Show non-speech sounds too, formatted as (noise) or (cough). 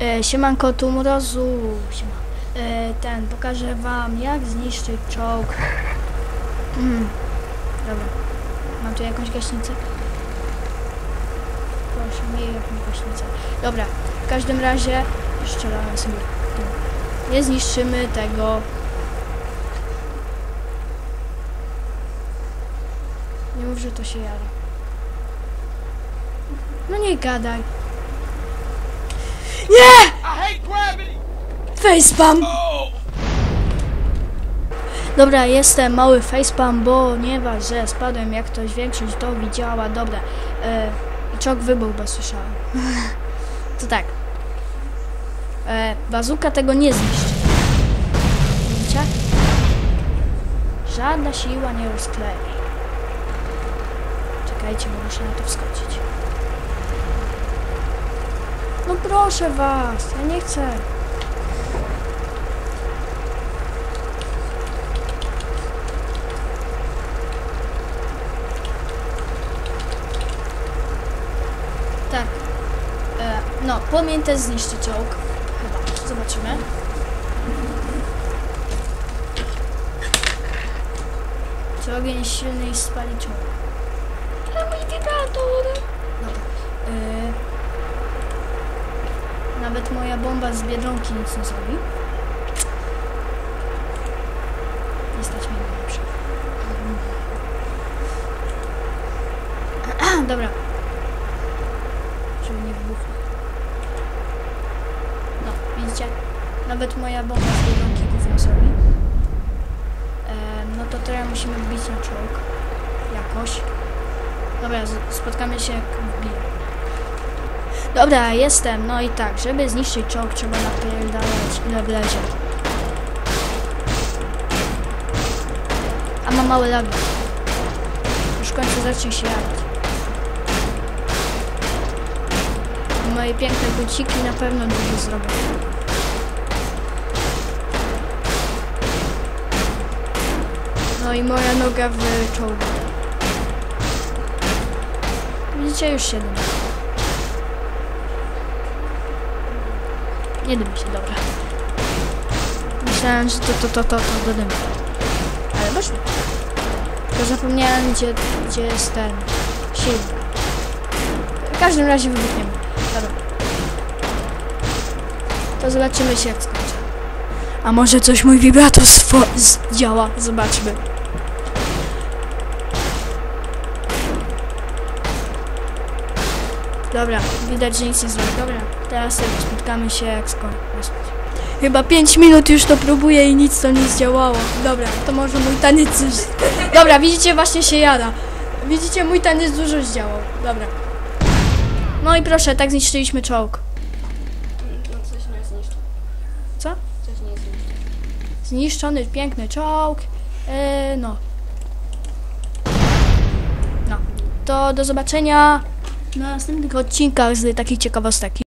E, siemanko, tu mrozu. Siema. E, ten, pokażę wam jak zniszczyć czołg. Mm. Dobra. Mam tu jakąś gaśnicę? Proszę, miej jakąś gaśnicę. Dobra, w każdym razie strzelałem sobie. Tu. Nie zniszczymy tego. Nie mów, że to się jara. No nie gadaj. Nie! Facepam! Oh! Dobra, jestem mały facepam, ponieważ że spadłem, jak ktoś większość to widziała. Dobra, e, i czok wybuchł, bo słyszałem. (laughs) to tak. E, bazuka tego nie zniszczy. Widzicie? Żadna siła nie rozklei. Czekajcie, bo muszę na to wskoczyć. Proszę was, ja nie chcę. Tak. E, no, płomień też zniszczy czołg. Chyba. Zobaczymy. Czy ogień silny i spali czołg? Ale mój wibrator! Dobra. E, nawet moja bomba z Biedronki nic nie zrobi. Nie stać mnie lepsze. Dobra. Żeby nie wybuchło. No, widzicie? Nawet moja bomba z Biedronki gówno zrobi. E, no to teraz musimy wbić na czołg. Jakoś. Dobra, spotkamy się jak wbiję. Dobra, jestem. No i tak, żeby zniszczyć czołg trzeba napierdalać ile wlezie. A mam małe lagi. Już w końcu zacznie się jarać. Moje piękne buciki na pewno dużo zrobią. No i moja noga w czołgu. Widzicie, już się dymi. Nie dymi się, dobra. Myślałem, że to, to, to, to, to do dymu. Ale weszło. Tylko zapomniałem, gdzie, gdzie jest ten silnik. W każdym razie wybuchniemy. Dobra. To zobaczymy się jak skończę. A może coś mój wibrator działa? Zobaczmy. Dobra, widać, że nic nie zrobi. Dobra, teraz spotkamy się jak skończę. Chyba 5 minut już to próbuję i nic to nie zdziałało. Dobra, to może mój taniec coś... Dobra, widzicie, właśnie się jada. Widzicie, mój taniec dużo zdziałał. Dobra. No i proszę, tak zniszczyliśmy czołg. No coś nie zniszczył. Co? Coś nie zniszczył. Zniszczony, piękny czołg. Eee, no. No. To do zobaczenia na następnych odcinkach z takich ciekawostek.